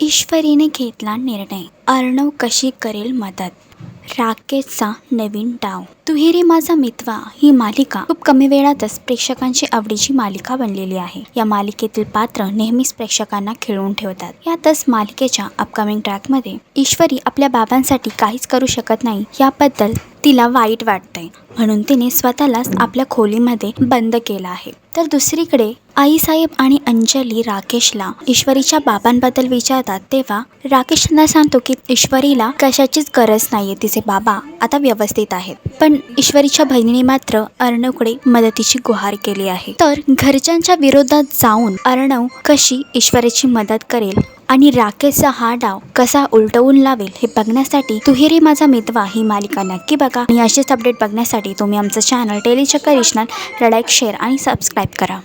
ईश्वरीने घेतला निर्णय. अर्णव कशी करेल मदत? राकेशचा नवीन डाव. तुहेरी माझा मितवा ही मालिका. खूप कमी वेळातच प्रेक्षकांची आवडीची मालिका बनलेली आहे. या मालिकेतील पात्र नेहमीच प्रेक्षकांना खिळवून ठेवतात. यातच मालिकेच्या अपकमिंग ट्रॅकमध्ये ईश्वरी आपल्या बाबांसाठी काहीच करू शकत नाही याबद्दल तिला वाईट वाटतंय. म्हणून तिने स्वतःलाच आपल्या खोलीमध्ये बंद केलं आहे. तर दुसरीकडे आईसाहेब आणि अंजली राकेशला ईश्वरीच्या बाबांबद्दल विचारतात तेव्हा राकेश त्यांना सांगतो की ईश्वरीला कशाचीच गरज नाहीये तिचे बाबा आता व्यवस्थित आहेत. पण ईश्वरीच्या बहिणीने मात्र अर्णवकडे मदतीची गुहार केली आहे. तर घरच्यांच्या विरोधात जाऊन अर्णव कशी ईश्वरीची मदत करेल आणि राकेशचा हा डाव कसा उलटवून लावेल हे बघण्यासाठी तुहेरी माझा मितवा ही मालिका नक्की बघा. आणि असेच अपडेट बघण्यासाठी तुम्ही आमचं channel Telechakkar regional like share आणि सबस्क्राईब करा.